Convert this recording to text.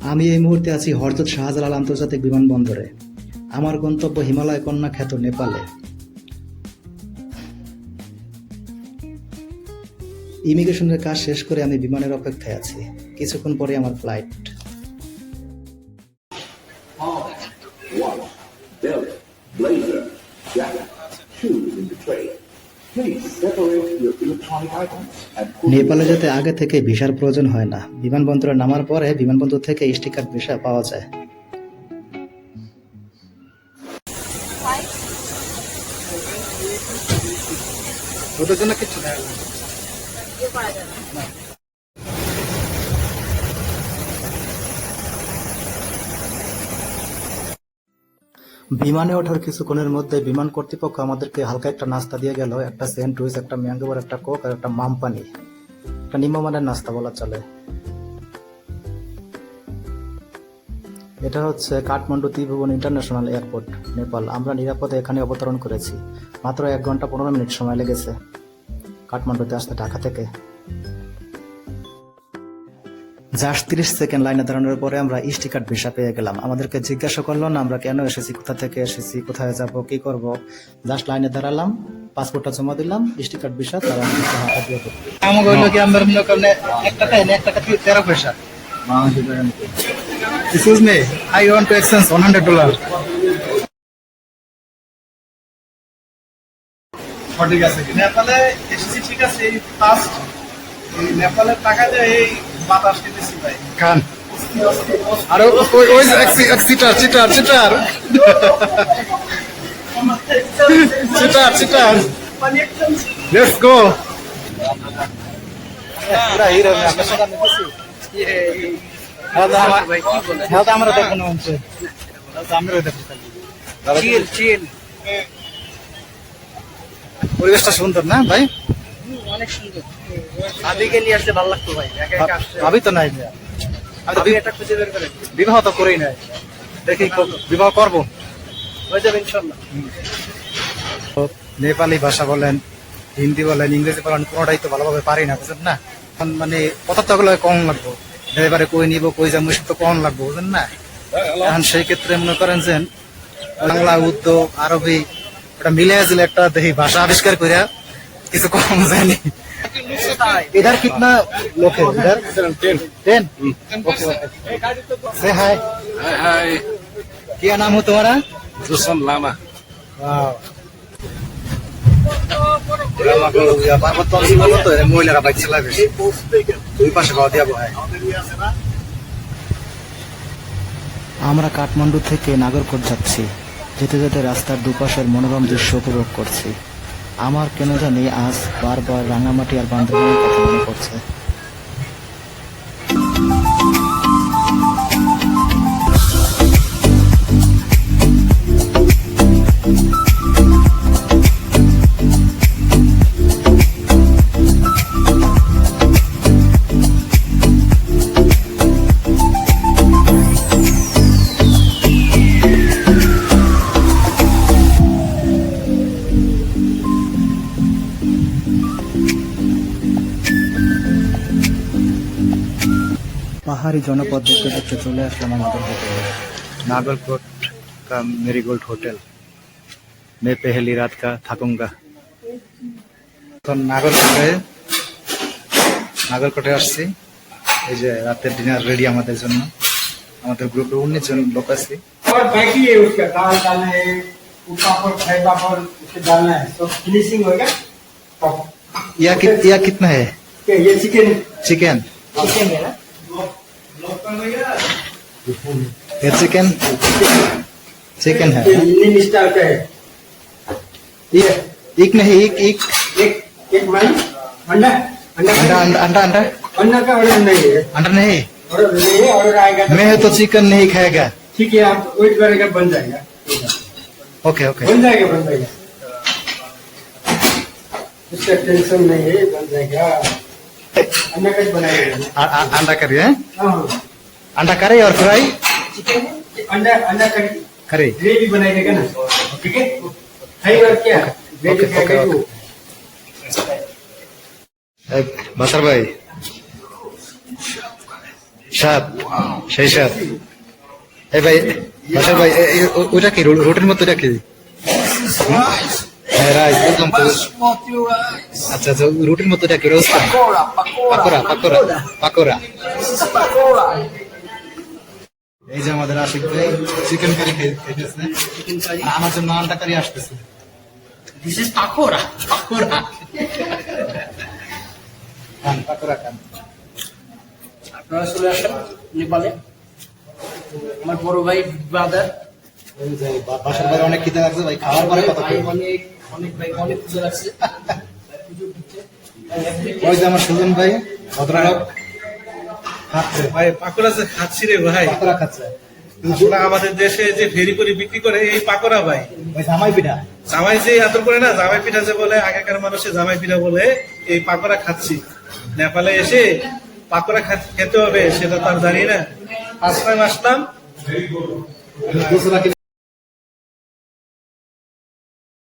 আমি এই মুহূর্তে আছি হরজত শাহজালাল আন্তর্জাতিক বিমানবন্দরে। আমার গন্তব্য হিমালয় কন্যা খ্যাত নেপালে। ইমিগ্রেশনের কাজ শেষ করে আমি বিমানের অপেক্ষায় আছি। কিছুক্ষণ পরে আমার ফ্লাইট। নেপালে যাতে আগে থেকে ভিসার প্রয়োজন হয় না বিমানবন্দরে নামার পরে বিমানবন্দর থেকে স্টিকার ভিসা পাওয়া যায়। ওটার জন্য কিছু নেই বিমানে ওঠার কিছুক্ষণের মধ্যে বিমান কর্তৃপক্ষ আমাদেরকে হালকা একটা নাস্তা দিয়ে গেল, একটা স্যান্ডউইচ, একটা ম্যাঙ্গোবার একটা কোক আর একটা মাম পানি। একটা নিম্নমানের নাস্তা বলা চলে। এটা হচ্ছে কাঠমান্ডু ত্রিভুবন ইন্টারন্যাশনাল এয়ারপোর্ট, নেপাল। আমরা নিরাপদে এখানে অবতরণ করেছি। মাত্র এক ঘণ্টা পনেরো মিনিট সময় লেগেছে কাঠমান্ডুতে আসতে ঢাকা থেকে। জাস্ট তিরিশ সেকেন্ড লাইনে দাঁড়ানোর পরে আমরা স্টিকার ভিসা পেয়ে গেলাম। আমাদেরকে জিজ্ঞাসা করল না আমরা কেন এসেছি? কোথা থেকে এসেছি? কোথায় যাব? কি করব? জাস্ট লাইনে দাঁড়ালাম পাসপোর্টটা জমা দিলাম স্টিকার ভিসা তারা হাতে দিয়ে দিল। আমাকে হইল কি আমরা মনে করেন এক টাকা এনে এক টাকা তেরো পয়সা। Excuse me I want to exchange one hundred dollar ঠিক আছে নেপালে এসেছি ঠিক আছে এই ফার্স্ট এই নেপালের টাকা দিয়ে এই বাতাস খেতেছি ভাই। খান আর ওই ওই cheater cheater. Cheater cheater. Cheater let's go আমার আমরা চিল চিল পরিবেশটা সুন্দর না ভাই? অনেক সুন্দর। ভাবিকে নিয়ে আসলে ভালো লাগতো ভাই। একা একা আসছে ভাবি তো নাই। ভাবি বি- খুঁজে বের করে বিবাহ তো করেই নাই। দেখি বিবাহ করব। হয়ে যাবে ইনশাল্লাহ। নেপালি ভাষা বলেন হিন্দি বলেন ইংরেজি বলেন কোনোটাই তো ভালোভাবে পারি না বুঝলেন না? মানে কথাগুলো কম লাগবো। এবারে কই নিব কই যাব সব তো কম লাগবো বুঝলেন না? এখন সেই ক্ষেত্রে মনে করেন যে বাংলা উর্দু আরবি ওটা মিলে আসলে একটা দেখি ভাষা আবিষ্কার করিয়া কিছু কম যায়নি इधर कितना लोग है इधर टेन टेन से हाय हाय हाय क्या नाम हो तुम्हारा दुश्मन लामा পার্বত্য অঞ্চল বলো তো মহিলারা বাইক চালাবে দুই পাশে খাওয়া দিয়া বহায় আমরা কাঠমান্ডু থেকে নাগরকোট যাচ্ছি যেতে যেতে রাস্তার দুপাশের মনোরম দৃশ্য উপভোগ করছি আমার কেন জানি আজ বারবার রাঙামাটি আর বান্ধবী কথা মনে পড়ছে। পাহাড়ি জনপদ দেখতে দেখতে চলে আসলাম আমাদের হোটেলে नागरकोट का मेरीगोल्ड होटल मैं पहली रात का থাকুঙ্গা এখন নাগরকোটে নাগরকোটে আসছি এই যে রাতের ডিনার রেডি আমাদের জন্য আমাদের গ্রুপে উনিশ জন লোক আছে और बाकी है उसका दाल डालना है पापड़ फ्राई पापड़ उसे डालना है तो फिनिशिंग होगा तो या कि, या कितना है क्या ये चिकन चिकन चिकन है ना ये चिकन चिकन है ये इंडियन स्टाइल का है। एक एक नहीं एक एक। एक एक अंडा अंडा अंडा अंडा अंडा अंडा? का ऑर्डर नहीं है। अंडा नहीं? ऑर्डर नहीं है ऑर्डर आएगा मैं तो चिकन नहीं खाएगा। ठीक है आप वेट करेगा बन जाएगा। ओके ओके बन जाएगा बन जाएगा। उसका टेंशन नहीं है बन जाएगा। अंडा कट बनाएगा। अंडा करी है हाँ। अंडा करी और फ्राई चिकन अंडा अंडा करी करी ग्रेवी बनाएगा ना ठीक है खाई बार क्या ग्रेवी ओके, ओके, खाएगा ओके। तो এই, বাসার ভাই সাত সেই সাত এই ভাই বাসার ভাই এ- এ- ও- ওটা কি রো- রুটির মতো এটা কি হ্যাঁ রাইস বুঝলাম তো আচ্ছা আচ্ছা রুটির মতো এটা কি রোস্ট পাকোড়া পাকোড়া পাকোড়া এই যে আমাদের আশিক ভাই চিকেন কারি আমার জন্য আন্ডা কারি আসতেছে। This is pakora. পাকোড়া। খান পাকোড়া খান। আপনারা চলে আসেন নেপালে। আমার বড় ভাই ব্রাদার বাসার অনেক খিদে লাগছে ভাই খাওয়ার পরে কথা অনেক অনেক ভাই অনেক লাগছে ওই যে আমার সুজন ভাই ভদ্রলোক। খাচ্ছে। ভাই পাকোড়া যে খাচ্ছি রে ভাই। পাকোড়া খাচ্ছে। আসলে আমাদের দেশে যে ফেরি করে বিক্রি করে এই পাকোড়া ভাই। জামাই পিঠা। জামাই যে আদর করে না জামাই পিঠা যে বলে আগেকার মানুষে জামাই পিঠা বলে এই পাকোড়া খাচ্ছি। নেপালে এসে পাকোড়া খেতে হবে সেটা তো আর জানি না। ফার্স্ট টাইম আসলাম